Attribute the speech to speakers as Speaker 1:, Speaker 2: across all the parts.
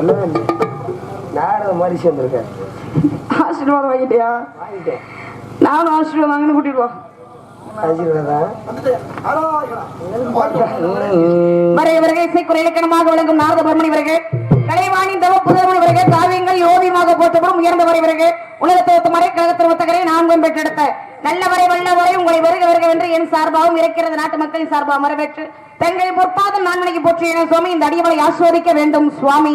Speaker 1: சொன்னான் நாரத மாதிரி சேர்ந்துருக்கேன்
Speaker 2: ஆசீர்வாதம் வாங்கிட்டியா வாங்கிட்டேன் நானும் ஆசீர்வாதம் வாங்கினு கூட்டிட்டு வா இலக்கணமாக விளங்கும் நாரத பர்மணி இவர்கள் கலைவாணி தவ காவியங்கள் யோகியமாக போற்றப்படும் உயர்ந்தவர் இவர்கள் மறை கழகத்தில் ஒத்தகரை நான்கும் பெற்றெடுத்த நல்லவரை வல்லவரை உங்களை வருக வருக என்று என் சார்பாகவும் இருக்கிறது நாட்டு மக்களின் சார்பாக வரவேற்று தங்களை பொற்பாதம் நான் போற்றி என சுவாமி இந்த அடியவளை ஆஸ்வதிக்க வேண்டும் சுவாமி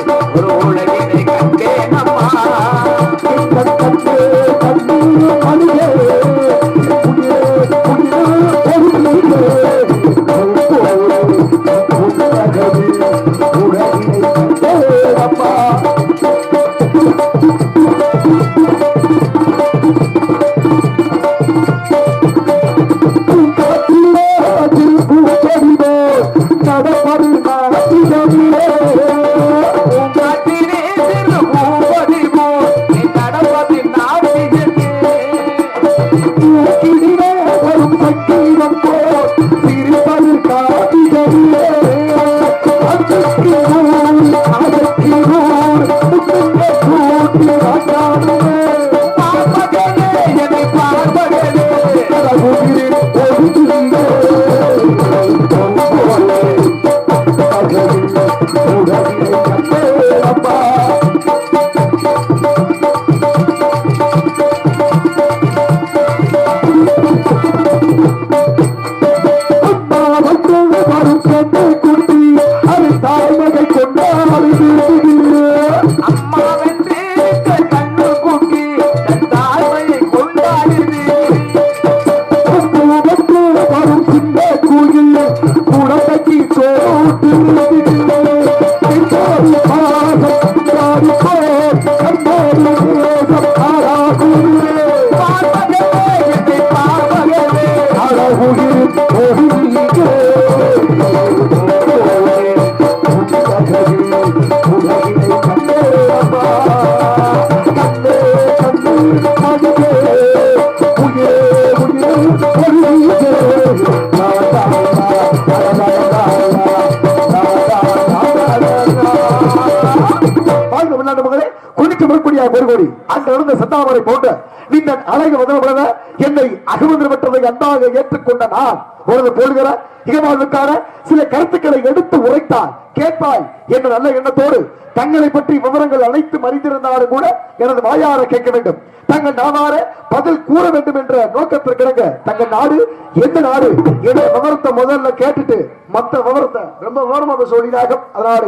Speaker 1: தட்டாமரை போன்ற நீங்கள் அழகு முதல்வன என்னை அகமதில் பெற்றதை அன்பாக ஏற்றுக்கொண்ட நான் உனது போடுகிற இகமாவுக்கான சில கருத்துக்களை எடுத்து உரைத்தாய் கேட்பாய் என்ற நல்ல எண்ணத்தோடு தங்களை பற்றி விவரங்கள் அனைத்து அறிந்திருந்தாலும் கூட எனது வாயார கேட்க வேண்டும் தங்கள் நாவார பதில் கூற வேண்டும் என்ற நோக்கத்திற்கிறங்க தங்கள் நாடு எந்த நாடு என்ற விவரத்தை முதல்ல கேட்டுட்டு மற்ற விவரத்தை ரொம்ப விவரமாக சொல்லினாக அதனால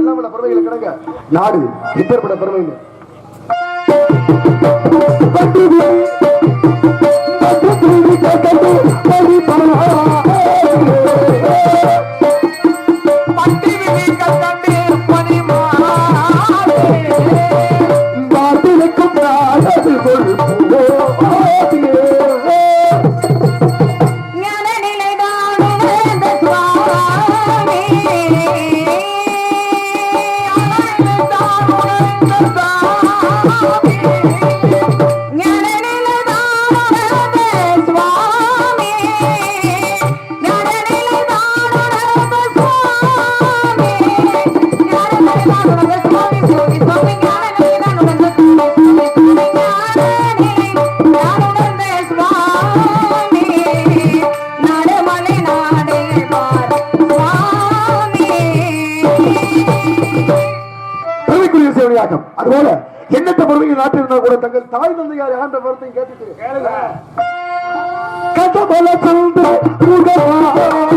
Speaker 1: எல்லாம் பெருமைகள் கிடங்க நாடு இப்பேற்பட பெருமைகள் Thank you. தங்கள் தாய் தந்தையார் ஆண்ட வார்த்தை கேட்டுக்கிறேன் கதபல சொல்ற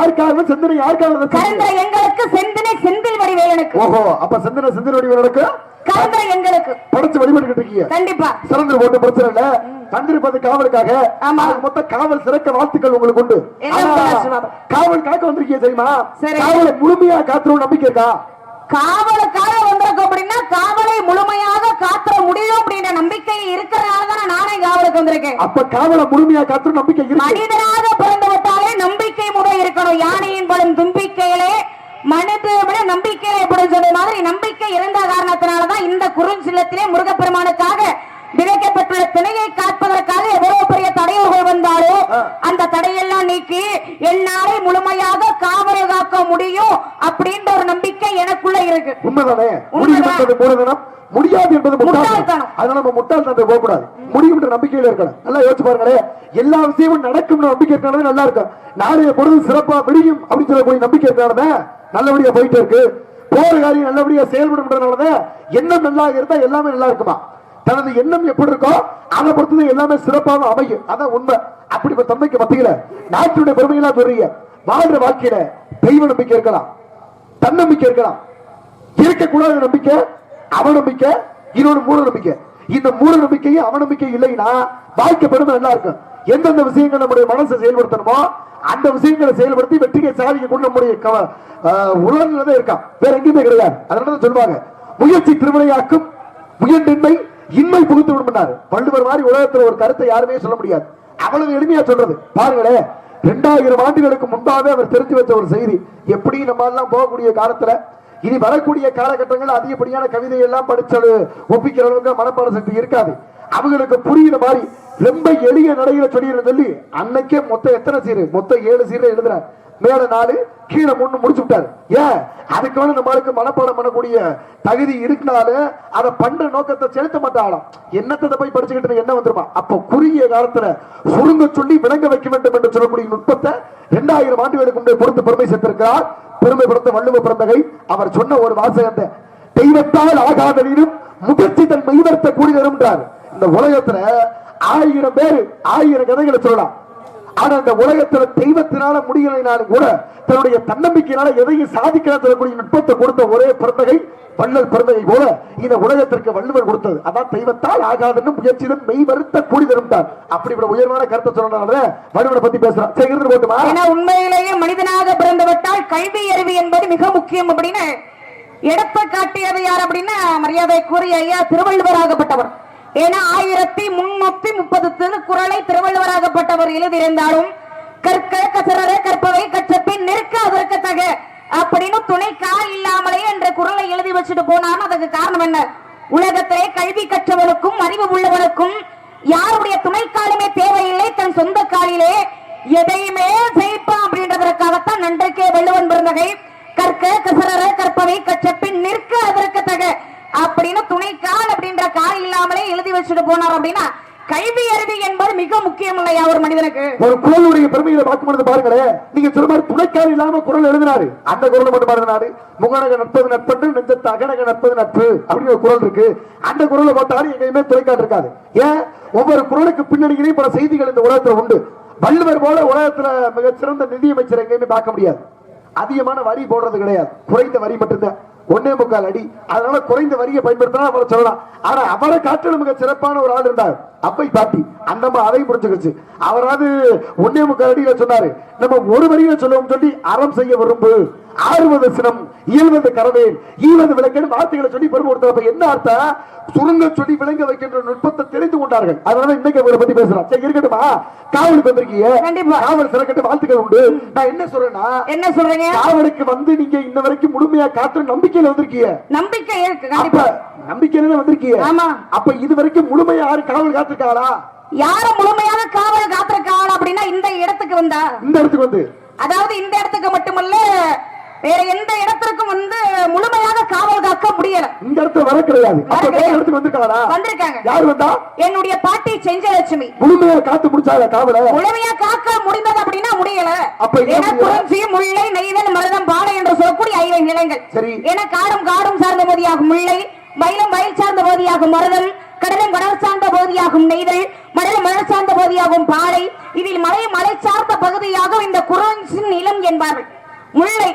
Speaker 1: சிந்தனை
Speaker 2: எங்களுக்கு சிந்தனை
Speaker 1: ஓஹோ அப்ப சிந்தனை கண்டிப்பா போட்டு காவலுக்காக மொத்த காவல் சிறக்க உங்களுக்கு
Speaker 2: காவலை முழுமையா அப்படின்னா காவலை காத்துற முடியும் அப்படின்ற நம்பிக்கை இருக்கிறனால தான் நானே காவலுக்கு வந்திருக்கேன்
Speaker 1: அப்ப காவல முழுமையா காத்துற நம்பிக்கை இருக்கு
Speaker 2: மனிதனாக பிறந்த விட்டாலே நம்பிக்கை முறை இருக்கணும் யானையின் பலம் தும்பிக்கையிலே மனித விட நம்பிக்கையில எப்படி சொல்ற மாதிரி நம்பிக்கை இருந்த காரணத்தினாலதான் இந்த குறுஞ்சிலத்திலே முருகப்பெருமானுக்காக விதைக்கப்பட்டுள்ள திணையை காப்பதற்காக எவ்வளவு பெரிய தடையுகள் வந்தாலோ அந்த தடையெல்லாம் நீக்கி என்னாலே முழுமையாக காவலை காக்க முடியும் அப்படின்ற ஒரு நம்பிக்கை எனக்குள்ள இருக்கு
Speaker 1: உண்மைதானே முடியாது என்பது
Speaker 2: முட்டாள்தனம்
Speaker 1: அதனால நம்ம முட்டாள்தனத்தை போக கூடாது முடியும் என்ற நம்பிக்கையில இருக்கணும் நல்லா யோசிச்சு பாருங்களே எல்லா விஷயமும் நடக்கும் நம்பிக்கை இருக்கிறது நல்லா இருக்கும் நாளைய பொழுது சிறப்பா விடியும் அப்படின்னு சொல்லக்கூடிய நம்பிக்கை இருக்கிறது நல்லபடியா போயிட்டு இருக்கு போற காரியம் நல்லபடியா செயல்படும் என்ன நல்லா இருந்தா எல்லாமே நல்லா இருக்குமா தனது எண்ணம் எப்படி இருக்கோ அதை பொறுத்தது எல்லாமே சிறப்பாக அமையும் அதான் உண்மை அப்படி தந்தைக்கு மத்தியில நாட்டினுடைய பெருமையெல்லாம் தெரிய வாழ்ற வாழ்க்கையில தெய்வ நம்பிக்கை இருக்கலாம் தன்னம்பிக்கை இருக்கலாம் இருக்கக்கூடாத நம்பிக்கை அவநம்பிக்கை இன்னொரு மூட நம்பிக்கை இந்த மூட நம்பிக்கையும் அவநம்பிக்கை இல்லைன்னா வாழ்க்கை பெருமை நல்லா இருக்கும் எந்தெந்த விஷயங்கள் நம்முடைய மனசை செயல்படுத்தணுமோ அந்த விஷயங்களை செயல்படுத்தி வெற்றியை சாதிக்க கொண்டு நம்முடைய உலகில் தான் இருக்கான் வேற எங்கேயுமே கிடையாது அதனால சொல்லுவாங்க முயற்சி திருவிளையாக்கும் முயன்றின்மை இன்மை புகுத்து விடும் வள்ளுவர் மாதிரி உலகத்தில் ஒரு கருத்தை யாருமே சொல்ல முடியாது அவ்வளவு எளிமையா சொல்றது பாருங்களே இரண்டாயிரம் ஆண்டுகளுக்கு முன்பாகவே அவர் தெரிஞ்சு வச்ச ஒரு செய்தி எப்படி நம்ம எல்லாம் போகக்கூடிய காலத்துல இனி வரக்கூடிய காலகட்டங்கள் அதிகப்படியான கவிதை எல்லாம் படிச்சது ஒப்பிக்கிற அளவுக்கு மனப்பாட சக்தி இருக்காது அவங்களுக்கு புரியுற மாதிரி ரொம்ப எளிய நடையில சொல்லிடுற சொல்லி அன்னைக்கே மொத்தம் எத்தனை சீரு மொத்தம் ஏழு சீரை எழுதுறாரு மேல நாலு கீழே முன்னு முடிச்சு விட்டாரு ஏன் அதுக்கான நம்மளுக்கு மனப்பாடம் பண்ணக்கூடிய தகுதி இருக்குனால அதை பண்ற நோக்கத்தை செலுத்த மாட்டாளாம் என்னத்தை போய் படிச்சுக்கிட்டு என்ன வந்துருமா அப்போ குறுகிய காலத்துல சுருங்க சொல்லி விளங்க வைக்க வேண்டும் என்று சொல்லக்கூடிய நுட்பத்தை இரண்டாயிரம் ஆண்டுகளுக்கு முன்னே பொறுத்து பெருமை சேர்த்திருக்கிறார் பெருமை பிறந்த வள்ளுவ பிறந்தகை அவர் சொன்ன ஒரு வாசகத்தை தெய்வத்தால் ஆகாதவீரும் முதிர்ச்சி தன் மெய்வர்த்த கூடினரும் இந்த உலகத்துல ஆயிரம் பேர் ஆயிரம் கதைகளை சொல்லலாம் ஆனா அந்த உலகத்துல தெய்வத்தினால முடியலைனாலும் கூட தன்னுடைய தன்னம்பிக்கையினால எதையும் சாதிக்கிற சொல்லக்கூடிய நுட்பத்தை கொடுத்த ஒரே பிறந்தகை வள்ளல் பிறந்தகை போல இந்த உலகத்திற்கு வள்ளுவர் கொடுத்தது அதான் தெய்வத்தால் ஆகாதுன்னு முயற்சியிலும் மெய் வருத்த கூடி தரும் அப்படி இப்படி உயர்வான கருத்தை சொல்றதுனால வள்ளுவரை பத்தி பேசுறான் சரி போட்டுமா
Speaker 2: ஏன்னா உண்மையிலேயே மனிதனாக பிறந்தவற்றால் கல்வி அறிவு என்பது மிக முக்கியம் அப்படின்னு எடப்ப காட்டியது யார் அப்படின்னா மரியாதை கூறிய ஐயா திருவள்ளுவர் ஆகப்பட்டவர் என ஆயிரத்தி முன்னூத்தி முப்பது திருக்குறளை திருவள்ளுவராகப்பட்டவர் எழுதியிருந்தாலும் கற்க கசரர கற்பவை கற்றப்பின் நெருக்க அதற்கத்தக அப்படின்னு துணை கால் என்ற குரலை எழுதி வச்சுட்டு போனாலும் அதுக்கு காரணம் உலகத்திலே கல்வி கற்றவனுக்கும் அறிவு உள்ளவனுக்கும் யாருடைய துணைக்காலுமே தேவையில்லை தன் சொந்த காலிலே எதையுமே செய்ப்பான் அப்படின்றதற்காகத்தான் நன்றிக்கே வள்ளுவன் பிறந்தகை கற்க கசரர கற்பவை கற்றப்பின் நிற்க அதற்கத்தக அப்படின்னு துணைக்கால் அப்படின்ற கால் இல்லாமலே எழுதி வச்சுட்டு போனார் அப்படின்னா கல்வி அறிவு என்பது மிக முக்கியம் இல்லையா ஒரு மனிதனுக்கு
Speaker 1: ஒரு குரலுடைய பெருமைகளை பார்க்கும்போது பாருங்களேன் நீங்க சொல்ற மாதிரி துணைக்காரி இல்லாம குரல் எழுதினாரு அந்த குரல் மட்டும் எழுதினாரு முகநக நட்பது நட்பு நெஞ்சத்து அகநக நட்பது நட்பு அப்படின்னு ஒரு குரல் இருக்கு அந்த குரலை பார்த்தாலும் எங்கேயுமே துணைக்காட்டு இருக்காது ஏன் ஒவ்வொரு குரலுக்கு பின்னணியிலையும் பல செய்திகள் இந்த உலகத்துல உண்டு வள்ளுவர் போல உலகத்துல மிகச்சிறந்த நிதியமைச்சர் எங்கேயுமே பார்க்க முடியாது அதிகமான வரி போடுறது கிடையாது குறைந்த வரி மட்டும்தான் ஒன்னே முக்கால் அடி அதனால குறைந்த வரியை பயன்படுத்தினா அவரை சொல்லலாம் ஆனா அவரை காட்டிலும் மிக சிறப்பான ஒரு ஆள் இருந்தார் அப்பை பாட்டி அந்த அதையும் புரிஞ்சுக்கிச்சு அவராது ஒன்னே முக்கால் அடியில சொன்னாரு நம்ம ஒரு வரியில சொல்லுவோம் சொல்லி அறம் செய்ய விரும்பு ஆறுவது சினம் இயல்வது கரவேன் ஈவது விளக்கன்னு வார்த்தைகளை சொல்லி பெருமை கொடுத்தப்ப என்ன அர்த்தம் சுருங்க சொல்லி விளங்க வைக்கின்ற நுட்பத்தை தெரிந்து கொண்டார்கள் அதனால இன்னைக்கு அவரை பத்தி பேசுறோம் சரி இருக்கட்டுமா காவலுக்கு வந்திருக்கீங்க காவல் சிறக்கட்டு வாழ்த்துக்கள் உண்டு நான் என்ன சொல்றேன்னா என்ன சொல்றேங்க காவலுக்கு வந்து நீங்க இன்ன வரைக்கும் முழுமையா காற்று நம்பிக்கை நம்பிக்கையில வந்திருக்கிய நம்பிக்கை கண்டிப்பா நம்பிக்கையில வந்திருக்கீங்க ஆமா அப்ப இது வரைக்கும் முழுமையா யாரு காவல் காத்திருக்காளா
Speaker 2: யார முழுமையாக காவல் காத்திருக்காள் அப்படின்னா இந்த இடத்துக்கு வந்தா இந்த இடத்துக்கு வந்து அதாவது இந்த இடத்துக்கு மட்டுமல்ல வேற எந்த இடத்திற்கும் வந்து முழுமையாக காவல் காக்க முடியல
Speaker 1: இந்த இடத்துல வர கிடையாது
Speaker 2: வந்திருக்காங்க என்னுடைய பாட்டி செஞ்சலட்சுமி
Speaker 1: முழுமையா காத்து முடிச்சாத காவல
Speaker 2: முழுமையா காக்க முடிந்தது அப்படின்னா முடியல அப்ப முல்லை நெய்தல் மருதம் பாலை என்று சொல்லக்கூடிய ஐந்து நிலங்கள் சரி என காடும் காடும் சார்ந்த போதியாகும் முல்லை மயிலும் மயில் சார்ந்த போதியாகும் மருதல் கடலும் கடல் சார்ந்த பகுதியாகும் நெய்தல் மடல் மணல் சார்ந்த பகுதியாகும் பாலை இதில் மலை மலை சார்ந்த பகுதியாகும் இந்த குரோன்சின் நிலம் என்பார்கள் முல்லை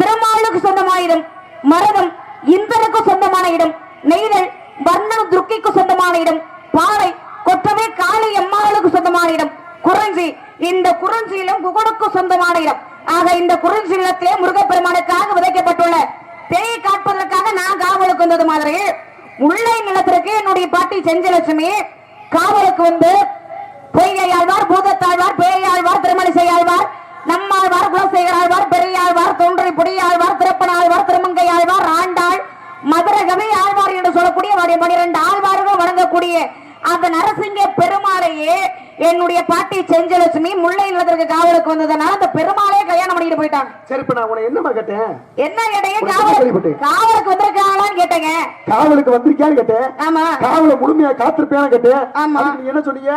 Speaker 2: திருமாவளுக்கு சொந்தமான இடம் மரதம் இந்திரனுக்கு சொந்தமான இடம் நெய்தல் வர்ணம் துர்க்கைக்கு சொந்தமான இடம் பாறை கொற்றவே காளி எம்மாவளுக்கு சொந்தமான இடம் குறிஞ்சி இந்த குறஞ்சியிலும் குகனுக்கு சொந்தமான இடம் ஆக இந்த குறிஞ்சி நிலத்திலே முருகப்பெருமானுக்காக விதைக்கப்பட்டுள்ள தேயை காட்பதற்காக நான் காவலுக்கு வந்தது மாதிரி முல்லை நிலத்திற்கு என்னுடைய பாட்டி செஞ்சலட்சுமி காவலுக்கு வந்து பொய்யாழ்வார் பூதத்தாழ்வார் பேயாழ்வார் திருமலை செய்யாழ்வார் நம்மாழ்வார் குலசேகராழ்வார் பெரியாழ்வார் தோன்றி புடியாழ்வார் திருப்பனாழ்வார் திருமங்கை ஆழ்வார் ஆண்டாள் மதுரகவி ஆழ்வார் என்று சொல்லக்கூடிய பனிரெண்டு ஆழ்வார்கள் வணங்கக்கூடிய அந்த நரசிங்க பெருமாளையே என்னுடைய பாட்டி செஞ்சலட்சுமி முல்லை நிலத்திற்கு காவலுக்கு வந்ததுனால அந்த பெருமாளையே கல்யாணம் பண்ணிட்டு போயிட்டாங்க
Speaker 1: சரி இப்ப நான் உனக்கு என்னமா கேட்டேன்
Speaker 2: என்ன கேட்டீங்க காவலுக்கு காவலுக்கு வந்திருக்காங்களான்னு கேட்டேங்க
Speaker 1: காவலுக்கு வந்திருக்கியான்னு கேட்டேன் ஆமா காவலை முழுமையா காத்திருப்பியான்னு கேட்டேன் ஆமா நீ என்ன சொன்னீங்க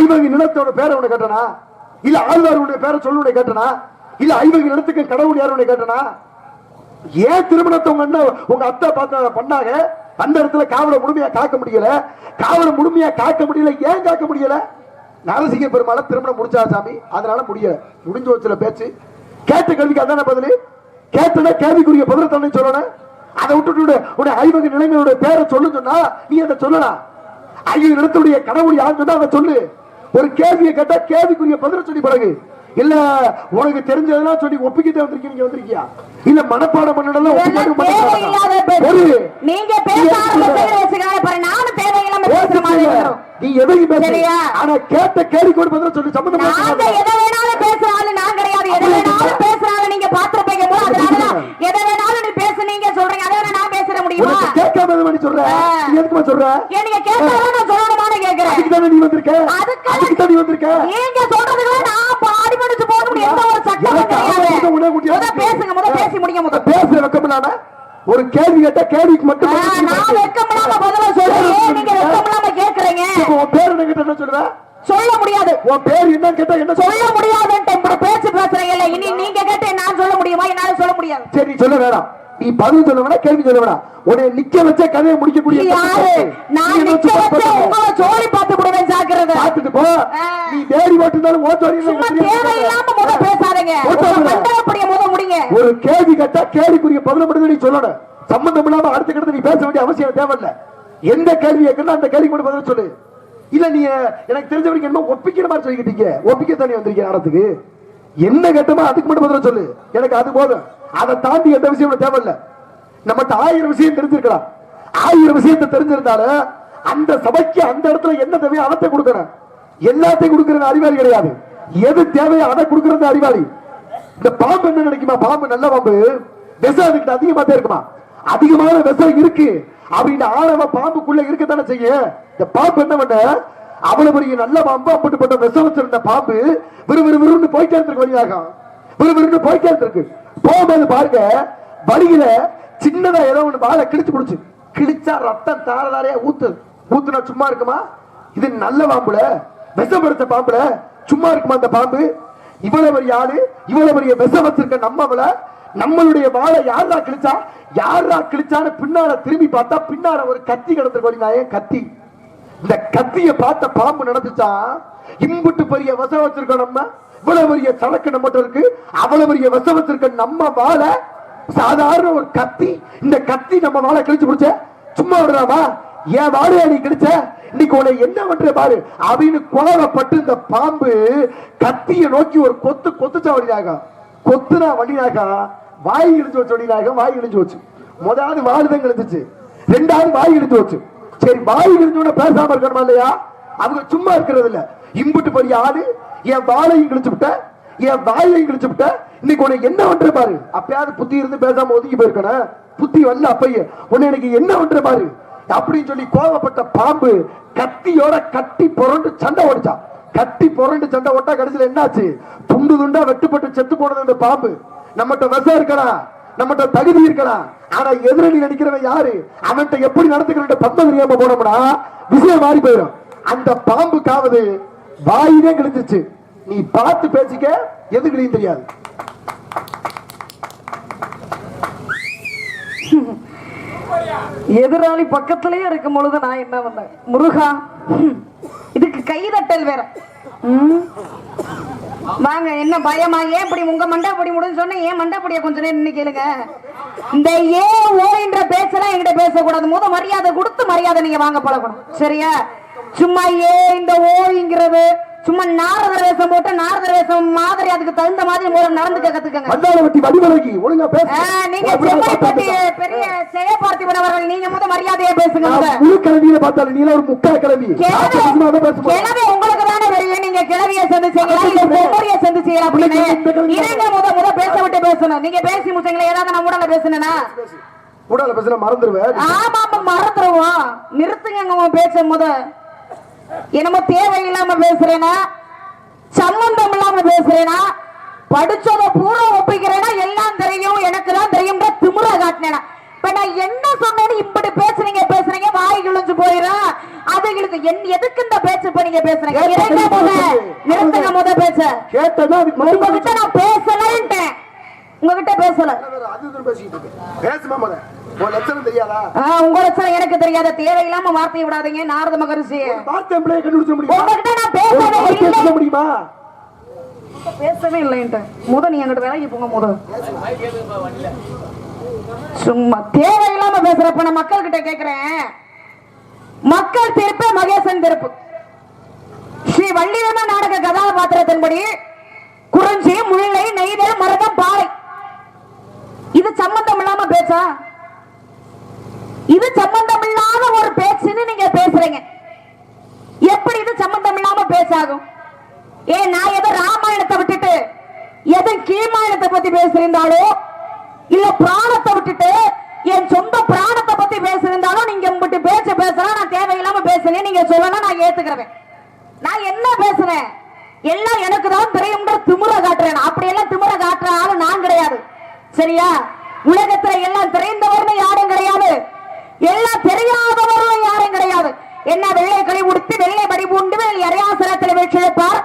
Speaker 1: ஐவகை நிலத்தோட பேரை உன்னை கேட்டனா இல்ல ஆழ்வாருடைய பேரை சொல்லுடைய கேட்டனா இல்ல ஐவகை நிலத்துக்கு கடவுள் யாருடைய கேட்டனா ஏன் திருமணத்தை உங்க அண்ணன் உங்க அத்தை பார்த்த பண்ணாங்க அந்த இடத்துல காவலை முழுமையா காக்க முடியல காவலை முழுமையா காக்க முடியல ஏன் காக்க முடியல நரசிங்க பெருமாள் திருமணம் முடிச்சா சாமி அதனால முடிய முடிஞ்ச வச்சுல பேச்சு கேட்ட கேள்விக்கு அதான பதில் கேட்டனா கேள்விக்குரிய பதில் தண்ணி சொல்லணும் அதை விட்டுட்டு உடைய ஐவகை நிலைமையுடைய பேரை சொல்லு சொன்னா நீ அதை சொல்லலாம் ஐயோ இடத்துடைய கடவுள் யார் சொன்னா சொல்லு ஒரு கேள்வியை கேட்டா கேள்விக்குரிய பதில சொல்லி பிறகு இல்ல உனக்கு தெரிஞ்சதெல்லாம் சொல்லி ஒப்பிக்கிட்டு வந்திருக்கீங்க வந்திருக்கியா இல்ல மனப்பாடம் பண்ணலாம் நீங்க நீ எதையும் பேசுறியா ஆனா கேட்ட கேள்வி கூட பதில சொல்லி சம்பந்தமா எதை வேணாலும் பேசுறாலும் நான் கிடையாது எதை வேணாலும் அதுக்கு எதுக்குமா சொல்ற நீங்க கேட்டாலும் நான் சொல்லணுமான கேக்குறேன் அதுக்கு தானே நீ வந்திருக்க அதுக்கு தான் நீ வந்திருக்க நீங்க சொல்றதுக்கு நான் பாடி முடிச்சு போக முடியும் எந்த ஒரு சட்டம் கிடையாது உடனே குட்டி முத பேசுங்க முத பேசி முடிங்க முத பேசுற வெக்கம் ஒரு கேள்வி கேட்டா கேள்விக்கு மட்டும் நான் வெக்கம் இல்லாம பதில சொல்றேன் நீங்க வெக்கம் இல்லாம கேக்குறீங்க உன் பேர் என்ன கிட்ட என்ன சொல்ல முடியாது உன் பேர் என்ன கேட்டா என்ன சொல்ல முடியாதுன்ட்டு இப்படி பேச்சு பேசுறீங்க இல்ல இனி நீங்க கேட்டே நான் சொல்ல முடியுமா என்னால சொல்ல முடியாது சரி சொல்ல வேணாம் நீ பதில் சொல்ல கேள்வி சொல்ல வேணா நிக்க வச்ச கதையை முடிக்கக்கூடிய யாரு நான் நிக்க வச்ச உங்களை பார்த்து விடுவேன் ஜாக்கிரதை பார்த்துட்டு போ நீ தேடி போட்டுதாலும் ஓ சோரி தேவையில்லாம முத பேசாதீங்க மண்டபப்படிய முத முடிங்க ஒரு கேள்வி கேட்டா கேள்விக்குரிய பதில மட்டும் நீ சொல்லணும் சம்பந்தம் இல்லாம அடுத்த கிட்ட நீ பேச வேண்டிய அவசியம் தேவையில்ல எந்த கேள்வி கேட்கணும் அந்த கேள்வி மட்டும் பதில் சொல்லு இல்ல நீ எனக்கு தெரிஞ்ச வரைக்கும் என்ன ஒப்பிக்கிற மாதிரி சொல்லிக்கிட்டீங்க ஒப்பிக்க தானே வந்திருக்கீங்க நேரத்துக்கு என்ன கேட்டமோ அதுக்கு மட்டும் பதில் சொல்லு எனக்கு அது போதும் அதை தாண்டி எந்த விஷயம் தேவையில்லை நம்மகிட்ட ஆயிரம் விஷயம் தெரிஞ்சிருக்கலாம் ஆயிரம் விஷயத்தை தெரிஞ்சிருந்தாலும் அந்த சபைக்கு அந்த இடத்துல என்ன தேவையோ அதை கொடுக்கணும் எல்லாத்தையும் கொடுக்கறது அறிவாளி கிடையாது எது தேவையோ அதை கொடுக்கறது அறிவாளி இந்த பாம்பு என்ன நினைக்குமா பாம்பு நல்ல பாம்பு விஷம் அதுக்கிட்ட அதிகமா தான் இருக்குமா அதிகமான விஷம் இருக்கு அப்படின்னு ஆணவ பாம்புக்குள்ள இருக்கத்தானே செய்ய இந்த பாம்பு என்ன பண்ண அவ்வளவு பெரிய நல்ல பாம்பு அப்படிப்பட்ட விஷம் வச்சிருந்த பாம்பு விறுவிறு விறுன்னு இருந்திருக்கு வழியாக விறுவிறுன்னு போய்கிட்டே போகும்போது பாருங்க வழியில சின்னதா ஏதோ ஒண்ணு வாழை கிழிச்சு பிடிச்சு கிழிச்சா ரத்தம் தாரதாரையா தாரையா ஊத்துனா சும்மா இருக்குமா இது நல்ல பாம்புல விஷப்படுத்த பாம்புல சும்மா இருக்குமா அந்த பாம்பு இவ்வளவு பெரிய ஆளு இவ்வளவு பெரிய விஷம் வச்சிருக்க நம்மள நம்மளுடைய வாழை யாரா கிழிச்சா யாரா கிழிச்சான்னு பின்னால திரும்பி பார்த்தா பின்னால ஒரு கத்தி கிடந்திருக்கோம் நான் ஏன் கத்தி இந்த கத்திய பார்த்த பாம்பு நடந்துச்சா இம்புட்டு பெரிய விஷம் வச்சிருக்கோம் நம்ம எவ்வளவு பெரிய சரக்கு நம்ம இருக்கு அவ்வளவு பெரிய வசவத்திற்கு நம்ம வாழ சாதாரண ஒரு கத்தி இந்த கத்தி நம்ம வாழ கிழிச்சு பிடிச்ச சும்மா விடுறாமா ஏன் வாழையா நீ கிடைச்ச இன்னைக்கு உன என்ன பண்ற பாரு அப்படின்னு குளவப்பட்டு இந்த பாம்பு கத்தியை நோக்கி ஒரு கொத்து கொத்துச்சா வழியாக கொத்துனா வழியாக வாய் இழிஞ்சு வச்சு வழியாக வாய் இழிஞ்சு வச்சு முதலாவது வாழ்தான் கிழிஞ்சிச்சு ரெண்டாவது வாய் இழிஞ்சு வச்சு சரி வாய் இழிஞ்சோட பேசாம இருக்கணுமா இல்லையா அவங்க சும்மா இருக்கிறது இல்ல இம்புட்டு பெரிய ஆடு என் வாழையும் கிழிச்சு விட்ட என் வாயையும் கிழிச்சு விட்ட இன்னைக்கு உனக்கு என்ன ஒன்று பாரு அப்பயாவது புத்தி இருந்து பேசாம ஒதுக்கி போயிருக்கணும் புத்தி வரல அப்பைய உன்னை எனக்கு என்ன ஒன்று பாரு அப்படின்னு சொல்லி கோவப்பட்ட பாம்பு கத்தியோட கட்டி புரண்டு சண்டை ஓடிச்சா கட்டி புரண்டு சண்டை ஓட்டா கடைசியில் என்னாச்சு துண்டு துண்டா வெட்டுப்பட்டு செத்து போனது அந்த பாம்பு நம்மகிட்ட விசம் இருக்கடா நம்மகிட்ட தகுதி இருக்கடா ஆனா எதிரணி நடிக்கிறவன் யாரு அவன்கிட்ட எப்படி நடத்துக்கிற பத்தம் தெரியாம போனோம்னா விஷயம் மாறி போயிடும் அந்த பாம்புக்காவது வாயிலே கிழிஞ்சிச்சு நீ பார்த்து பேசிக்க எது கிழியும் தெரியாது எதிராளி பக்கத்திலேயே இருக்கும் பொழுது நான் என்ன பண்ணேன் முருகா இதுக்கு கைதட்டல் வேற வாங்க என்ன பயமா ஏன் இப்படி உங்க மண்டாப்படி முடிஞ்சு சொன்ன ஏன் மண்டாப்படிய கொஞ்ச நேரம் நின்னு கேளுங்க இந்த ஏ ஓ என்ற பேச்செல்லாம் என்கிட்ட பேசக்கூடாது முத மரியாதை கொடுத்து மரியாதை நீங்க வாங்க பழகணும் சரியா சும்மா ஏ இந்த ஓய்ங்கிறது சும்மா நாரத வேஷம் போட்டு நாரத வேஷம் மாதிரி அதுக்கு தகுந்த மாதிரி மூலம் நடந்து கத்துக்கங்க மந்தால நீங்க செம்மை பத்தி பெரிய செய்ய பார்த்தி பண்ணவர்கள் நீங்க முத மரியாதையை பேசுங்க முழு கிளவியில பார்த்தாலும் நீல ஒரு முக்கா கிளவி கிளவி உங்களுக்கு தானே தெரியும் நீங்க கிளவிய சந்திச்சீங்களா இல்ல பொம்மரிய சந்திச்சீங்களா அப்படின்னு இணைங்க முத முத பேச விட்டு பேசணும் நீங்க பேசி முடிச்சீங்களா ஏதாவது நான் உடல பேசுனா உடல பேசுனா மறந்துருவேன் ஆமா ஆமா மறந்துருவோம் நிறுத்துங்க உங்க பேச முத என்னமோ தேவை இல்லாம பேசுறேனா சம்பந்தம் இல்லாம பேசுறேனா படிச்சத பூரா ஒப்பிக்கிறேனா எல்லாம் தெரியும் எனக்கு தான் தெரியும்ன்ற திமுற காட்டினேனா இப்ப நான் என்ன சொன்னேன்னு இப்படி பேசுறீங்க பேசுறீங்க வாய் கிழிஞ்சு போயிடும் அதுகளுக்கு என் எதுக்கு இந்த பேச்சு இப்ப நீங்க பேசுறீங்க நிறுத்துங்க முத பேச கேட்டதா நான் பேசலன்ட்டேன் உங்ககிட்ட பேசல உங்க லட்சணம் எனக்கு தெரியாத தேவையில்லாம வார்த்தையை விடாதீங்க நாரத மகரிஷி உங்ககிட்ட நான் பேச முடியுமா பேசவே இல்லைன்ட்டு முத நீ என்கிட்ட வேலைக்கு போங்க முத சும்மா தேவையில்லாம பேசுறப்ப நான் மக்கள் கிட்ட கேக்குறேன் மக்கள் திருப்பு மகேசன் திருப்பு ஸ்ரீ வள்ளிரம நாடக கதாபாத்திரத்தின்படி குறிஞ்சி முல்லை நெய்தல் மரதம் பாலை இது சம்பந்தம் இல்லாம பேச இது சம்பந்தம் இல்லாத ஒரு பேச்சுன்னு நீங்க பேசுறீங்க எப்படி இது சம்பந்தம் இல்லாம பேசாகும் ஏ நான் எதை ராமாயணத்தை விட்டுட்டு எதை கீமாயணத்தை பத்தி பேசியிருந்தாலோ இல்ல பிராணத்தை விட்டுட்டு என் சொந்த பிராணத்தை பத்தி பேசியிருந்தாலும் நீங்க உங்ககிட்ட பேச்ச பேசலாம் நான் தேவையில்லாம பேசுறேன் நீங்க சொல்லலாம் நான் ஏத்துக்கிறேன் நான் என்ன பேசுறேன் எல்லாம் எனக்கு தான் தெரியும்ன்ற திமுற காட்டுறேன் எல்லாம் திமுற காட்டுற ஆளு நான் கிடையாது சரியா உலகத்துல எல்லாம் திரைந்தவர்கள் யாரும் கிடையாது எல்லாம் தெரியாதவர்களும் யாரும் கிடையாது என்ன வெள்ளை களி உடுத்து வெள்ளை வடிபூண்டு அரியாசனத்தில் வீழ்ச்சிழப்பார்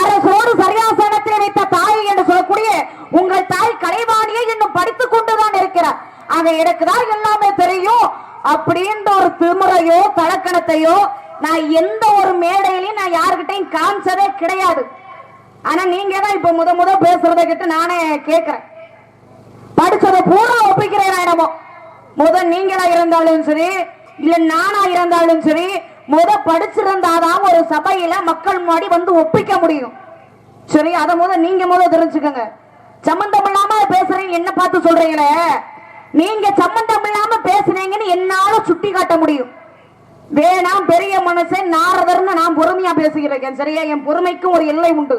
Speaker 1: அரசோடு சரியாசனத்தில் வைத்த தாய் என்று சொல்லக்கூடிய உங்கள் தாய் கலைவாணியை இன்னும் படித்துக் கொண்டுதான் இருக்கிறார் ஆக எனக்கு தான் எல்லாமே தெரியும் அப்படின்ற ஒரு திருமுறையோ தலக்கணத்தையோ நான் எந்த ஒரு மேடையிலையும் நான் யாருக்கிட்டையும் காமிச்சதே கிடையாது ஆனா நீங்க தான் இப்ப முத முத பேசுறத கிட்ட நானே கேட்கிறேன் படிச்சதை பூரா ஒப்பிக்கிறேன் என்னமோ முத நீங்களா இருந்தாலும் சரி இல்ல நானா இருந்தாலும் சரி முத படிச்சிருந்தாதான் ஒரு சபையில மக்கள் முன்னாடி வந்து ஒப்பிக்க முடியும் சரி அத முத நீங்க முத தெரிஞ்சுக்கோங்க சம்பந்தம் இல்லாம பேசுறீங்க என்ன பார்த்து சொல்றீங்களே நீங்க சம்பந்தம் இல்லாம பேசுறீங்கன்னு என்னால சுட்டி காட்ட முடியும் வேணாம் பெரிய மனசே நாரதர்னு நான் பொறுமையா பேசுகிறேன் சரியா என் பொறுமைக்கும் ஒரு எல்லை உண்டு